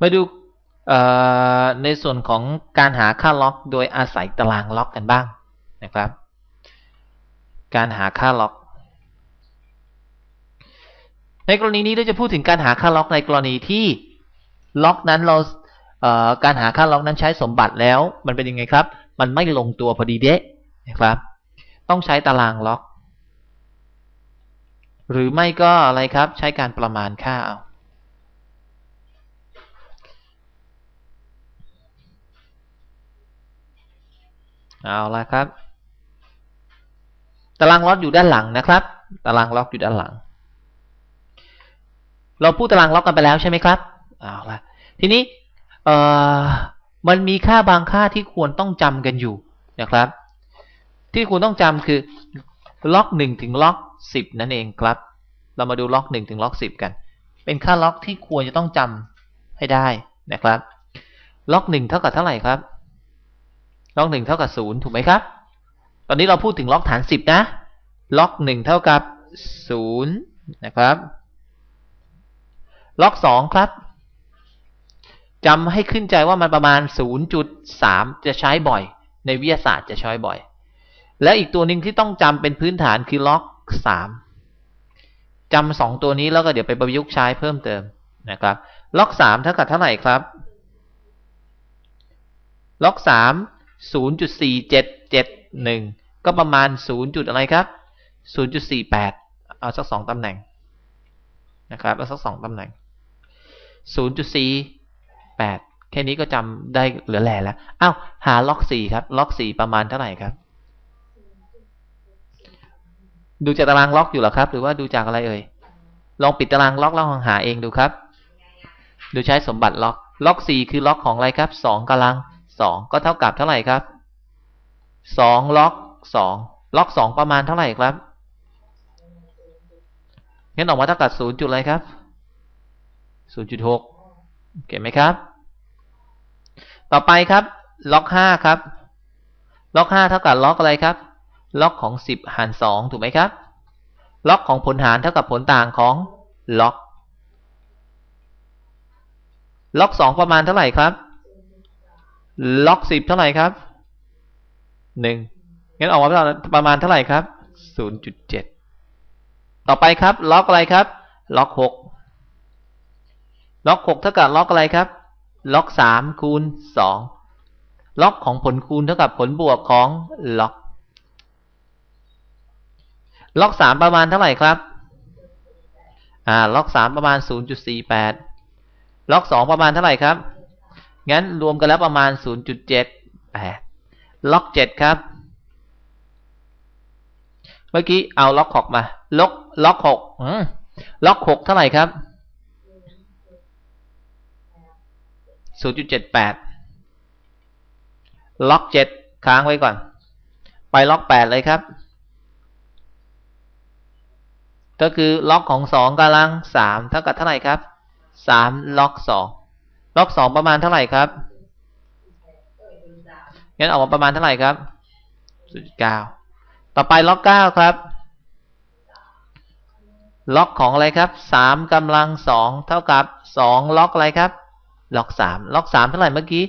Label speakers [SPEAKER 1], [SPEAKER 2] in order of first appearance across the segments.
[SPEAKER 1] มาดูในส่วนของการหาค่าล็อกโดยอาศัยตารางล็อกกันบ้างนะครับ การหาค่าล็อก ในกรณีนี้เราจะพูดถึงการหาค่าล็อกในกรณีที่ล็อกนั้นเราการหาค่าล็อกนั้นใช้สมบัติแล้ว มันเป็นยังไงครับ มันไม่ลงตัวพอดีเดะนะครับ ต้องใช้ตารางล็อก หรือไม่ก็อะไรครับใช้การประมาณค่าเอา เอาละครับ ตารางล็อกอยู่ด้านหลังนะครับ ตารางล็อกอยู่ด้านหลัง เราพูดตารางล็อกกันไปแล้วใช่ไหมครับเอาละทีนี้เอ่อมันมีค่าบางค่าที่ควรต้องจำกันอยู่นะครับ ที่ควรต้องจำคือล็อก1ถึงล็อก10 นั่นเองครับ เรามาดูล็อก1ถึงล็อก10 กัน เป็นค่าล็อกที่ควรจะต้องจำให้ได้นะครับ ล็อก1เท่ากับเท่าไหร่ครับ ล็อกหนึ่งเท่ากับศูนย์ถูกไหมครับ ตอนนี้เราพูดถึงล็อกฐานสิบนะ ล็อกหนึ่งเท่ากับศูนย์นะครับ ล็อกสองครับจำให้ขึ้นใจว่ามันประมาณ 0.3 จะใช้บ่อย ในวิทยาศาสตร์จะใช้บ่อย และอีกตัวหนึ่งที่ต้องจำเป็นพื้นฐานคือล็อก 3 จำสองตัวนี้แล้วก็เดี๋ยวไปประยุกต์ใช้เพิ่มเติมนะครับ ล็อก 3 เท่ากับเท่าไหร่ครับ ล็อก 3 0.4771ก็ประมาณ 0. จุดอะไรครับ0.48เอาสักสองตำแหน่งนะครับเอาสักสองตำแหน่ง0.48แค่นี้ก็จำได้เหลือแหล่แล้วอ้าวหาล็อก4ครับ ล็อก4ประมาณเท่าไหร่ครับ ดูจากตารางล็อกอยู่หรอครับ หรือว่าดูจากอะไรเอ่ยลองปิดตารางล็อกแล้วลองหาเองดูครับดูใช้สมบัติล็อก ล็อก 4 คือล็อกของอะไรครับ 2กำลัง สองก็เท่ากับเท่าไหร่ครับสองล็อกสองล็อกสองประมาณเท่าไหร่ครับงั้นออกมาเท่ากับศูนย์จุดอะไรครับศูนย์จุดหกเก็บไหมครับ ต่อไปครับ ล็อกห้าครับ ล็อกห้าเท่ากับล็อกอะไรครับ ล็อกของสิบหารสองถูกไหมครับ ล็อกของผลหารเท่ากับผลต่างของล็อก ล็อกสองประมาณเท่าไหร่ครับ ล็อกสิบเท่าไหร่ครับหนึ่งงั้นออกมาประมาณเท่าไหร่ครับศูนย์จุดเจ็ดต่อไปครับ ล็อกอะไรครับ ล็อกหกล็อกหกเท่ากับล็อกอะไรครับ ล็อกสามคูณสองล็อกของผลคูณเท่ากับผลบวกของล็อก ล็อกสามประมาณเท่าไหร่ครับอ่าล็อกสามประมาณศูนย์จุดสี่แปดล็อกสองประมาณเท่าไหร่ครับ งั้นรวมกันแล้วประมาณ 0.7ล็อก 7 ครับ เมื่อกี้เอาล็อกหกมา ล็อกล็อกหกล็อกหกเท่าไหร่ครับ 0.78 ล็อก 7 ค้างไว้ก่อน ไปล็อก 8 เลยครับ ก็คือล็อกของ 2กำลัง 3 เท่ากับเท่าไหร่ครับ 3 ล็อก 2 ล็อกสองประมาณเท่าไหร่ครับงั้นออกมาประมาณเท่าไหร่ครับศูนย์เก้าต่อไปล็อกเก้าครับ ล็อกของอะไรครับสามกำลังสองเท่ากับสองล็อกอะไรครับ ล็อกสามล็อกสามเท่าไหร่เมื่อกี้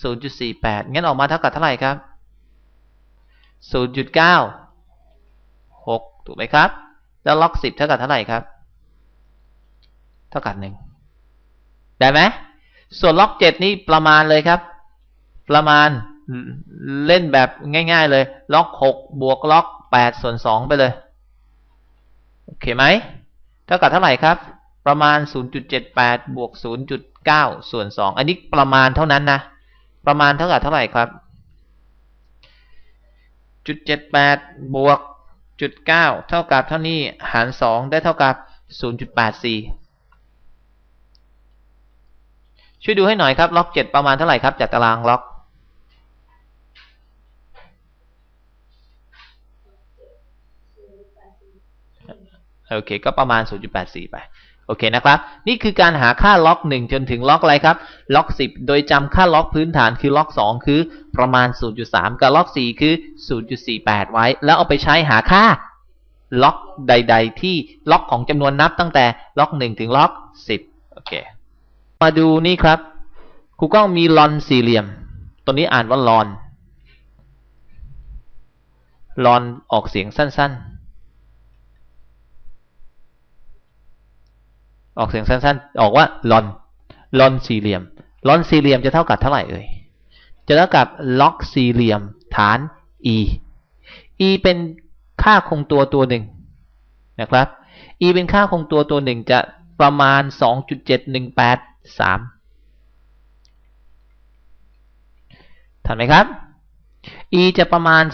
[SPEAKER 1] ศูนย์จุดสี่แปดงั้นออกมาเท่ากับเท่าไหร่ครับศูนย์จุดเก้าหกถูกไหมครับ แล้วล็อกสิบเท่ากับเท่าไหร่ครับ เท่ากับหนึ่ง ได้ไหมส่วนล็อกเจ็ดนี่ประมาณเลยครับ ประมาณเล่นแบบง่าย ๆ เลย ล็อกหกบวกล็อกแปดส่วนสองไปเลยโอเคไหมเท่ากับเท่าไหร่ครับ ประมาณ 0.78 บวก 0.9 ส่วน 2 อันนี้ประมาณเท่านั้นนะ ประมาณเท่ากับเท่าไหร่ครับจุด78บวกจุด9เท่ากับเท่านี้หาร 2 ได้เท่ากับ 0.84 ช่วยดูให้หน่อยครับ ล็อกเจ็ดประมาณเท่าไหร่ครับ จากตารางล็อก โอเค ก็ประมาณ 0.84 ไป โอเคนะครับ นี่คือการหาค่าล็อก 1 จนถึงล็อกอะไรครับ ล็อก 10 โดยจำค่าล็อกพื้นฐานคือล็อก 2 คือประมาณ 0.3 กับล็อก 4 คือ 0.48 ไว้ แล้วเอาไปใช้หาค่าล็อกใด ๆ ที่ล็อกของจำนวนนับตั้งแต่ล็อก 1 ถึงล็อก 10 โอเค มาดูนี่ครับครูกล้องมีลอนสี่เหลี่ยม ตัวนี้อ่านว่าลอน ลอนออกเสียงสั้น ๆ ออกเสียงสั้น ๆ ออกว่าลอน ลอนสี่เหลี่ยม ลอนสี่เหลี่ยมจะเท่ากับเท่าไหร่เอ่ย จะเท่ากับล็อกสี่เหลี่ยมฐาน e e เป็นค่าคงตัวตัวหนึ่งนะครับ e เป็นค่าคงตัวตัวหนึ่งจะประมาณ 2.718 2.7183ทันไหมครับ e จะประมาณ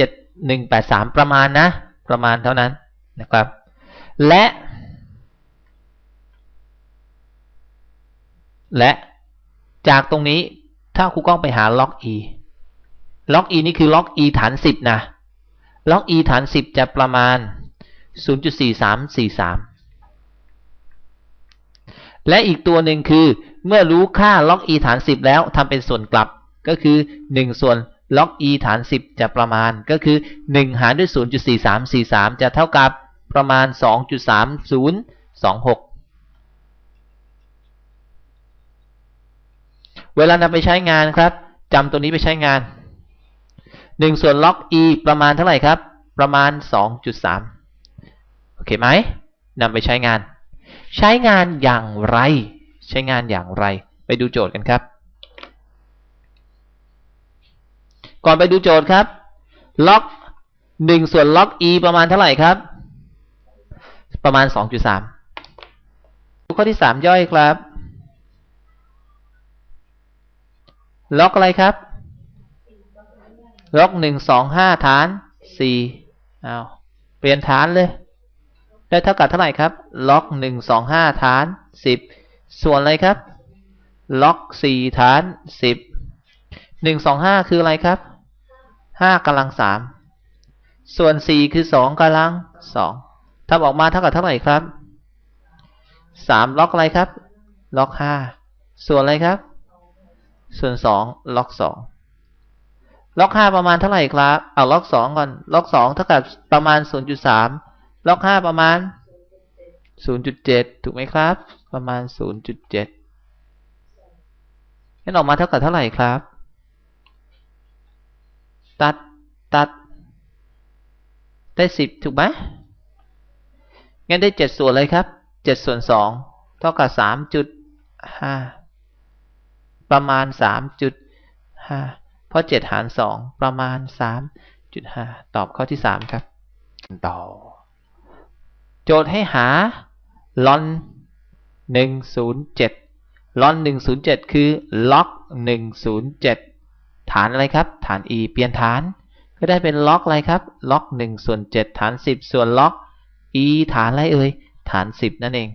[SPEAKER 1] 2.7183 ประมาณนะ ประมาณเท่านั้นนะครับ และ และจากตรงนี้ถ้าครูกล้องไปหาล็อก e ล็อก e นี่คือล็อก e ฐาน 10 นะ ล็อก e ฐาน 10 จะประมาณ 0.4343 และอีกตัวหนึ่งคือ เมื่อรู้ค่าล็อก e ฐาน 10 แล้วทำเป็นส่วนกลับ ก็คือ 1 ส่วนล็อก e ฐาน 10 จะประมาณ ก็คือ 1 หารด้วย 0.4343 จะเท่ากับประมาณ 2.3026 เวลานำไปใช้งานครับจำตัวนี้ไปใช้งาน 1 ส่วนล็อก e ประมาณเท่าไหร่ครับ ประมาณ 2.3 โอเคไหมนำไปใช้งาน ใช้งานอย่างไร ใช้งานอย่างไร ไปดูโจทย์กันครับ ก่อนไปดูโจทย์ครับ ล็อกหนึ่งส่วนล็อก e ประมาณเท่าไหร่ครับ ประมาณสองจุดสามข้อที่สามย่อยครับ ล็อกอะไรครับ ล็อกหนึ่งสองห้าฐานสี่เอาเปลี่ยนฐานเลย ได้เท่ากับเท่าไหร่ครับ ล็อกหนึ่งสองห้าฐานสิบส่วนอะไรครับ ล็อกสี่ฐานสิบหนึ่งสองห้าคืออะไรครับห้ากำลังสามส่วนสี่คือสองกำลังสองถ้าออกมาเท่ากับเท่าไหร่ครับสามล็อกอะไรครับ ล็อกห้าส่วนอะไรครับ ส่วนสองล็อกสองล็อกห้าประมาณเท่าไหร่ครับ เอาล็อกสองก่อน ล็อกสองเท่ากับประมาณศูนย์จุดสาม ล็อกห้าประมาณศูนย์จุดเจ็ดถูกไหมครับ ประมาณศูนย์จุดเจ็ดนั่นออกมาเท่ากับเท่าไหร่ครับ ตัดตัด ได้สิบถูกไหมงั้นได้เจ็ดส่วนเลยครับเจ็ดส่วนสองเท่ากับสามจุดห้าประมาณสามจุดห้าเพราะเจ็ดหารสองประมาณสามจุดห้าตอบข้อที่สามครับต่อ โจทย์ให้หาลอนหนึ่งศูนย์เจ็ดลอนหนึ่งศูนย์เจ็ดคือล็อกหนึ่งศูนย์เจ็ดฐานอะไรครับ ฐาน e เปลี่ยนฐาน ก็ได้เป็นล็อกอะไรครับ ล็อก1ส่วน7ฐาน 10 ส่วนล็อก e ฐานอะไรเอ่ย ฐาน 10 นั่นเอง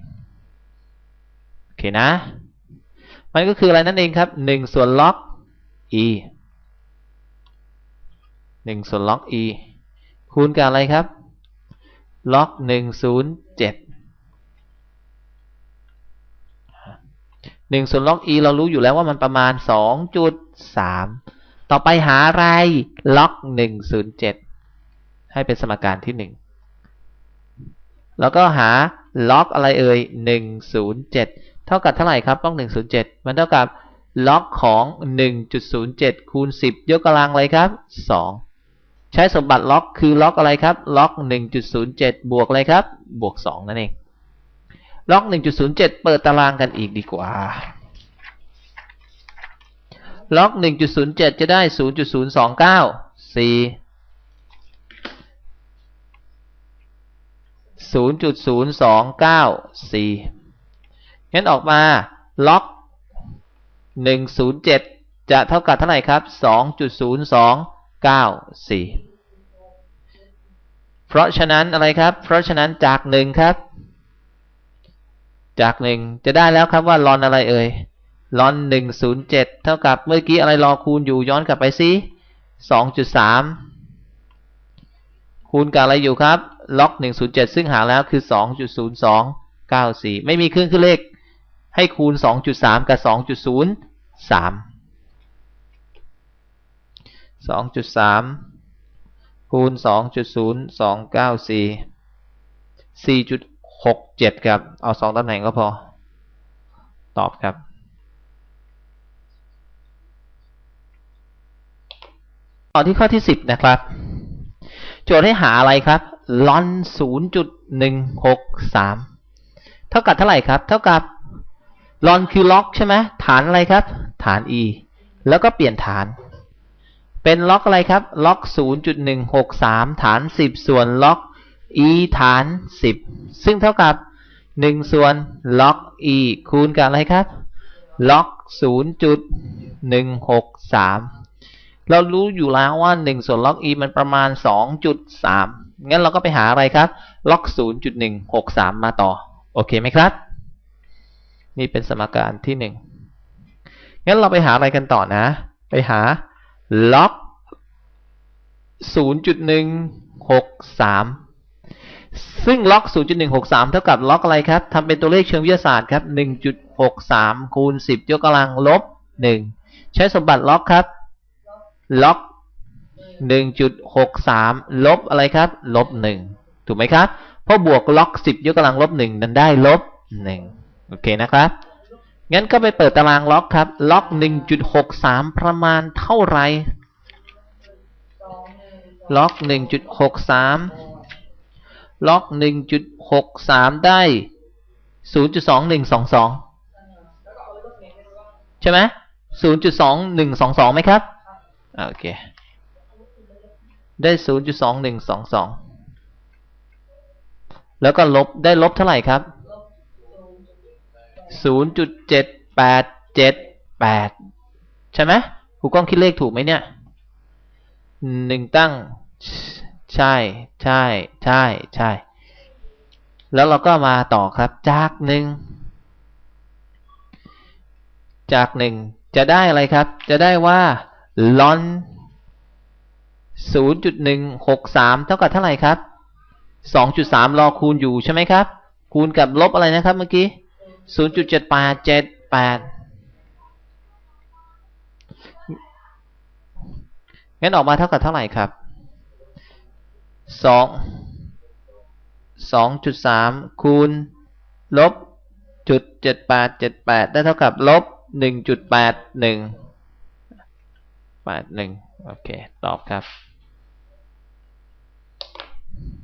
[SPEAKER 1] โอเคนะ มันก็คืออะไรนั่นเองครับ 1 ส่วนล็อก e 1ส่วนล็อก e คูณกับอะไรครับ ล็อก1 0 7 1ส่วนล็อก e เรารู้อยู่แล้วว่ามันประมาณ2.3ต่อไปหาอะไรล็อกหนึ่งศูนย์เจ็ดให้เป็นสมการที่หนึ่งแล้วก็หาล็อกอะไรเอ่ยหนึ่งศูนย์เจ็ดเท่ากับเท่าไหร่ครับล็อกหนึ่งศูนย์เจ็ดมันเท่ากับล็อกของหนึ่งจุดศูนย์เจ็ดคูณสิบยกกำลังอะไรครับสอง ใช้สมบัติล็อกคือล็อกอะไรครับ ล็อกหนึ่งจุดศูนย์เจ็ดบวกอะไรครับ บวกสองนั่นเอง ล็อกหนึ่งจุดศูนย์เปิดตารางกันอีกดีกว่า ล็อก 1.07 จะได้ 0.029 4 0.029 4งั้นออกมาล็อก 107 จะเท่ากับเท่าไหร่ครับ 2.02 94 เพราะฉะนั้นอะไรครับ เพราะฉะนั้นจาก1ครับ จาก1จะได้แล้วครับว่าลอนอะไรเอ่ยลอนหนึ่งศูนย์เจ็ดเท่ากับเมื่อกี้อะไรรอคูณอยู่ย้อนกลับไปสิสองจุดสามคูณกับอะไรอยู่ครับ ล็อกหนึ่งศูนย์เจ็ดซึ่งหาแล้วคือสองจุดศูนย์สองเก้าสี่ไม่มีเครื่องคิดเลข ให้คูณสองจุดสามกับสองจุดศูนย์สาม สองจุดสามคูณสองจุดศูนย์สองเก้าสี่สี่จุดหกเจ็ดครับ เอาสองตำแหน่งก็พอ ตอบครับต่อที่ข้อที่10นะครับ โจทย์ให้หาอะไรครับลอน0.163เท่ากับเท่าไหร่ครับ เท่ากับลอนคือล็อกใช่ไหมฐานอะไรครับ ฐาน e แล้วก็เปลี่ยนฐาน เป็นล็อกอะไรครับ ล็อก 0.163 ฐาน 10 ส่วนล็อก e ฐาน 10 ซึ่งเท่ากับ 1 ส่วนล็อก e คูณกับอะไรครับ ล็อก 0.163 เรารู้อยู่แล้วว่า 1 ส่วนล็อก e มันประมาณ 2.3 งั้นเราก็ไปหาอะไรครับ ล็อก 0.163 มาต่อ โอเคไหมครับ นี่เป็นสมการที่ 1 งั้นเราไปหาอะไรกันต่อนะ ไปหา ล็อก0.163ซึ่งล็อก0.163เท่ากับล็อกอะไรครับทำเป็นตัวเลขเชิงวิทยาศาสตร์ครับ1.63คูณ10ยกกำลังลบ1ใช้สมบัติล็อกครับ ล็อก1.63ลบอะไรครับ ลบ1ถูกไหมครับ เพราะบวกล็อก10ยกกำลังลบ1นั้นได้ลบ1โอเคนะครับ งั้นก็ไปเปิดตารางล็อกครับ ล็อก1.63ประมาณเท่าไหร่ล็อก1.63ล็อก1.63ได้0.2122ใช่ไหม0.2122ไหมครับ โอเค ได้0.2122แล้วก็ลบได้ลบเท่าไหร่ครับ 0.7878ใช่ไหมครูก้องคิดเลขถูกไหมเนี่ยหนึ่งตั้ง ใช่ใช่ใช่ใช่ แล้วเราก็มาต่อครับ จากหนึ่งจากหนึ่งจะได้อะไรครับ จะได้ว่าลอน0.163 เท่ากับเท่าไหร่ครับ 2.3 รอคูณอยู่ใช่ไหมครับ คูณกับลบอะไรนะครับเมื่อกี้ 0.7878งั้นออกมาเท่ากับเท่าไหร่ครับ2 2.3คูณลบจุด7878ได้เท่ากับลบ1.81 81โอเค ตอบครับ